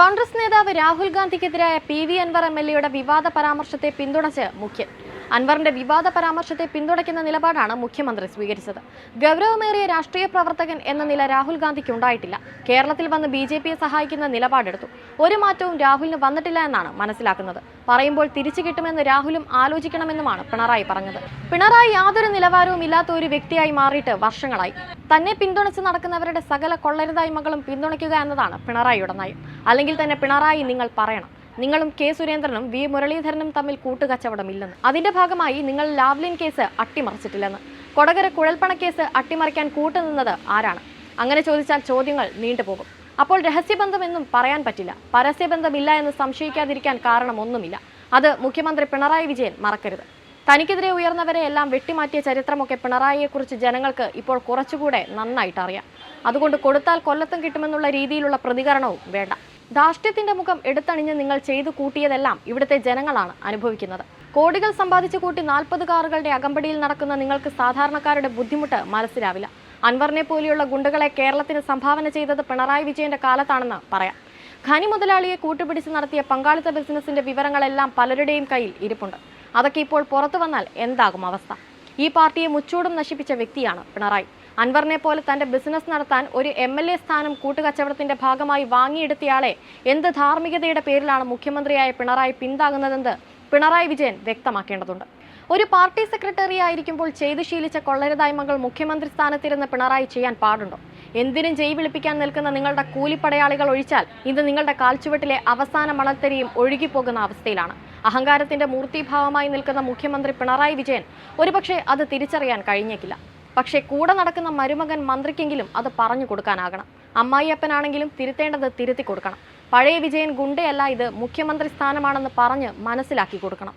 കോൺഗ്രസ് നേതാവ് Rahul ഗാന്ധിക്കെതിരായ P V Anvar M L എയുടെ വിവാദ പരാമർശത്തെ പിന്തുണച്ച് മുഖ്യൻ അൻവറിന്റെ വിവാദ പരാമർശത്തെ പിന്തുണയ്ക്കുന്ന നിലപാടാണ് മുഖ്യമന്ത്രി സ്വീകരിച്ചത്. ഗൗരവമേറിയ രാഷ്ട്രീയ പ്രവർത്തകൻ എന്ന നില രാഹുൽ ഗാന്ധിക്ക് ഉണ്ടായിട്ടില്ല. കേരളത്തിൽ വന്ന് ബി ജെ പിയെ സഹായിക്കുന്ന നിലപാടെടുത്തു. ഒരു മാറ്റവും രാഹുലിന് വന്നിട്ടില്ല എന്നാണ് മനസ്സിലാക്കുന്നത്. പറയുമ്പോൾ തിരിച്ചു കിട്ടുമെന്ന് രാഹുലും ആലോചിക്കണമെന്നുമാണ് പിണറായി പറഞ്ഞത്. പിണറായി യാതൊരു നിലവാരവും ഇല്ലാത്ത ഒരു വ്യക്തിയായി മാറിയിട്ട് വർഷങ്ങളായി. തന്നെ പിന്തുണച്ച് നടക്കുന്നവരുടെ സകല കൊള്ളരുതായ്മകളും പിന്തുണയ്ക്കുക എന്നതാണ് പിണറായിയുടെ നയം. അല്ലെങ്കിൽ തന്നെ പിണറായി നിങ്ങൾ പറയണം. നിങ്ങളും കെ സുരേന്ദ്രനും വി മുരളീധരനും തമ്മിൽ കൂട്ടുകച്ചവടമില്ലെന്ന്. അതിന്റെ ഭാഗമായി നിങ്ങൾ ലാവ്ലിൻ കേസ് അട്ടിമറിച്ചിട്ടില്ലെന്ന്. കൊടകര കുഴൽപ്പണ കേസ് അട്ടിമറിക്കാൻ കൂട്ടുനിന്നത് ആരാണ്? അങ്ങനെ ചോദിച്ചാൽ ചോദ്യങ്ങൾ നീണ്ടുപോകും അപ്പോൾ രഹസ്യബന്ധമെന്നും പറയാൻ പറ്റില്ല. പരസ്യബന്ധമില്ല എന്ന് സംശയിക്കാതിരിക്കാൻ കാരണമൊന്നുമില്ല. അത് മുഖ്യമന്ത്രി പിണറായി വിജയൻ മറക്കരുത്. തനിക്കെതിരെ ഉയർന്നവരെ എല്ലാം വെട്ടിമാറ്റിയ ചരിത്രമൊക്കെ പിണറായിയെക്കുറിച്ച് ജനങ്ങൾക്ക് ഇപ്പോൾ കുറച്ചുകൂടെ നന്നായിട്ട് അറിയാം അതുകൊണ്ട് കൊടുത്താൽ കൊല്ലത്തും കിട്ടുമെന്നുള്ള രീതിയിലുള്ള പ്രതികരണവും വേണ്ട. ധാർഷ്ട്യത്തിന്റെ മുഖം എടുത്തണിഞ്ഞ് നിങ്ങൾ ചെയ്തു കൂട്ടിയതെല്ലാം ഇവിടുത്തെ ജനങ്ങളാണ് അനുഭവിക്കുന്നത്. കോടികൾ സമ്പാദിച്ചു കൂട്ടി നാൽപ്പത് കാറുകളുടെ അകമ്പടിയിൽ നടക്കുന്ന നിങ്ങൾക്ക് സാധാരണക്കാരുടെ ബുദ്ധിമുട്ട് മനസ്സിലാവില്ല. അൻവറിനെ പോലെയുള്ള ഗുണ്ടകളെ കേരളത്തിന് സംഭാവന ചെയ്തത് പിണറായി വിജയന്റെ കാലത്താണെന്ന് പറയാം. ഖനി മുതലാളിയെ കൂട്ടുപിടിച്ച് നടത്തിയ പങ്കാളിത്ത ബിസിനസിന്റെ വിവരങ്ങളെല്ലാം പലരുടെയും കയ്യിൽ ഇരിപ്പുണ്ട്. അതൊക്കെ ഇപ്പോൾ പുറത്തു വന്നാൽ എന്താകും അവസ്ഥ? ഈ പാർട്ടിയെ മുച്ചൂടും നശിപ്പിച്ച വ്യക്തിയാണ് പിണറായി. അൻവറിനെ പോലെ തന്റെ ബിസിനസ് നടത്താൻ ഒരു എം എൽ എ സ്ഥാനം കൂട്ടുകച്ചവടത്തിന്റെ ഭാഗമായി വാങ്ങിയെടുത്തയാളെ എന്ത് ധാർമ്മികതയുടെ പേരിലാണ് മുഖ്യമന്ത്രിയായ പിണറായി പിന്താകുന്നതെന്ന് പിണറായി വിജയൻ വ്യക്തമാക്കേണ്ടതുണ്ട്. ഒരു പാർട്ടി സെക്രട്ടറി ആയിരിക്കുമ്പോൾ ചെയ്തു ശീലിച്ച കൊള്ളരുതായ്മകൾ മുഖ്യമന്ത്രി സ്ഥാനത്തിരുന്ന് പിണറായി ചെയ്യാൻ പാടുണ്ടോ? എന്തിനും ജയ് വിളിപ്പിക്കാൻ നിൽക്കുന്ന നിങ്ങളുടെ കൂലിപ്പടയാളികൾ ഒഴിച്ചാൽ ഇത് നിങ്ങളുടെ കാൽച്ചുവട്ടിലെ അവസാന മണൽത്തരിയും ഒഴുകിപ്പോകുന്ന അവസ്ഥയിലാണ്. അഹങ്കാരത്തിന്റെ മൂർത്തിഭാവമായി നിൽക്കുന്ന മുഖ്യമന്ത്രി പിണറായി വിജയൻ ഒരുപക്ഷെ അത് തിരിച്ചറിയാൻ കഴിഞ്ഞേക്കില്ല. പക്ഷേ കൂടെ നടക്കുന്ന മരുമകൻ മന്ത്രിക്കെങ്കിലും അത് പറഞ്ഞു കൊടുക്കാനാകണം. അമ്മായിയപ്പനാണെങ്കിലും തിരുത്തേണ്ടത് തിരുത്തി കൊടുക്കണം. പഴയ വിജയൻ ഗുണ്ടയല്ല ഇത് മുഖ്യമന്ത്രി സ്ഥാനമാണെന്ന് പറഞ്ഞ് മനസ്സിലാക്കി കൊടുക്കണം.